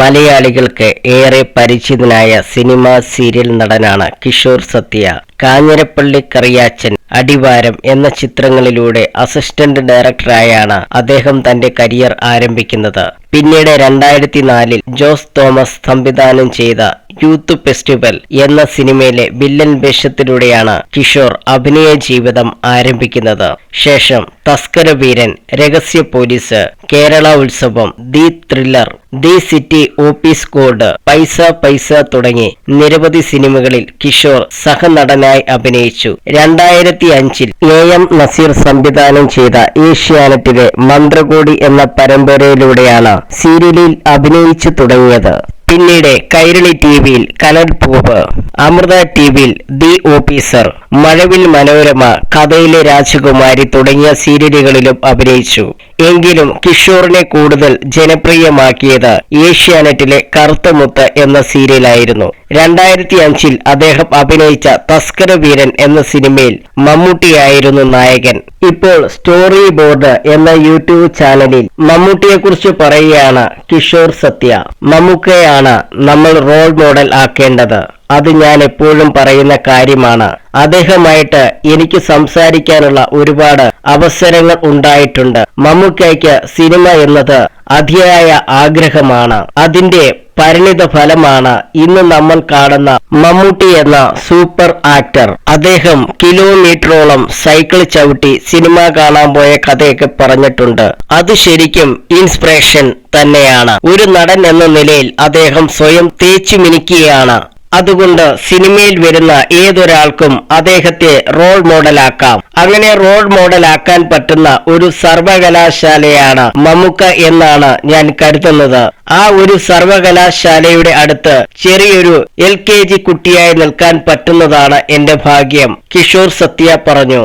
മലയാളികൾക്ക് ഏറെ പരിചിതനായ cinema serial നടനാണ് കിഷോർ സത്യ. കാഞ്ഞിരപ്പള്ളി കറിയാച്ചൻ അടിവാരം എന്ന ചിത്രങ്ങളിലൂടെ അസിസ്റ്റന്റ് ഡയറക്ടറായാണ് അദ്ദേഹം തന്റെ കരിയർ ആരംഭിക്കുന്നത്. പിന്നീട് രണ്ടായിരത്തി നാലിൽ ജോസ് തോമസ് സംവിധാനം ചെയ്ത യൂത്ത് ഫെസ്റ്റിവൽ എന്ന സിനിമയിലെ വില്ലൻ വേഷത്തിലൂടെയാണ് കിഷോർ അഭിനയ ജീവിതം ആരംഭിക്കുന്നത്. ശേഷം തസ്കര വീരൻ രഹസ്യ പോലീസ് കേരള ഉത്സവം the thriller the city office code paisa paisa തുടങ്ങി നിരവധി സിനിമകളിൽ കിഷോർ സഹനടനായി അഭിനയിച്ചു. രണ്ടായിരത്തി അഞ്ചിൽ എ എം നസീർ സംവിധാനം ചെയ്ത ഏഷ്യാനെറ്റിലെ മന്ത്രകോടി എന്ന പരമ്പരയിലൂടെയാണ് സീരിയലിൽ അഭിനയിച്ചു തുടങ്ങിയത്. പിന്നീട് കൈരളി ടി വിയിൽ കനൽ പൂവ് അമൃത ടി വിയിൽ ദി ഓഫീസർ മഴവിൽ മനോരമ കഥയിലെ രാജകുമാരി തുടങ്ങിയ സീരിയലുകളിലും അഭിനയിച്ചു. എങ്കിലും കിഷോറിനെ കൂടുതൽ ജനപ്രിയമാക്കിയത് ഏഷ്യാനെറ്റിലെ കറുത്തമുത്ത് എന്ന സീരിയലായിരുന്നു. രണ്ടായിരത്തി അഞ്ചിൽ അദ്ദേഹം അഭിനയിച്ച തസ്കര വീരൻ എന്ന സിനിമയിൽ മമ്മൂട്ടിയായിരുന്നു നായകൻ. ഇപ്പോൾ സ്റ്റോറി ബോർഡ് എന്ന യൂട്യൂബ് ചാനലിൽ മമ്മൂട്ടിയെക്കുറിച്ച് പറയുകയാണ് കിഷോർ സത്യ. മമ്മൂക്കയാണ് നമ്മൾ റോൾ മോഡൽ ആക്കേണ്ടത്. അത് ഞാൻ എപ്പോഴും പറയുന്ന കാര്യമാണ്. അദ്ദേഹമായിട്ട് എനിക്ക് സംസാരിക്കാനുള്ള ഒരുപാട് അവസരങ്ങൾ ഉണ്ടായിട്ടുണ്ട്. മമ്മൂക്കയ്ക്ക് സിനിമ എന്നത് അതിയായ ആഗ്രഹമാണ്. അതിന്റെ പരിണിത ഫലമാണ് ഇന്ന് നമ്മൾ കാണുന്ന മമ്മൂട്ടി എന്ന സൂപ്പർ ആക്ടർ. അദ്ദേഹം കിലോമീറ്ററോളം സൈക്കിൾ ചവിട്ടി സിനിമ കാണാൻ പോയ കഥയൊക്കെ പറഞ്ഞിട്ടുണ്ട്. അത് ശരിക്കും ഇൻസ്പിറേഷൻ തന്നെയാണ്. ഒരു നടൻ എന്ന നിലയിൽ അദ്ദേഹം സ്വയം തേച്ചു മിനുക്കിയാണ് അതുകൊണ്ട് സിനിമയിൽ വരുന്ന ഏതൊരാൾക്കും അദ്ദേഹത്തെ റോൾ മോഡലാക്കാം അങ്ങനെ റോൾ മോഡലാക്കാൻ പറ്റുന്ന ഒരു സർവകലാശാലയാണ് മമ്മുക്ക എന്നാണ് ഞാൻ കരുതുന്നത്. ആ ഒരു സർവകലാശാലയുടെ അടുത്ത് ചെറിയൊരു എൽ കെ ജി കുട്ടിയായി നിൽക്കാൻ പറ്റുന്നതാണ് എന്റെ ഭാഗ്യം കിഷോർ സത്യ പറഞ്ഞു.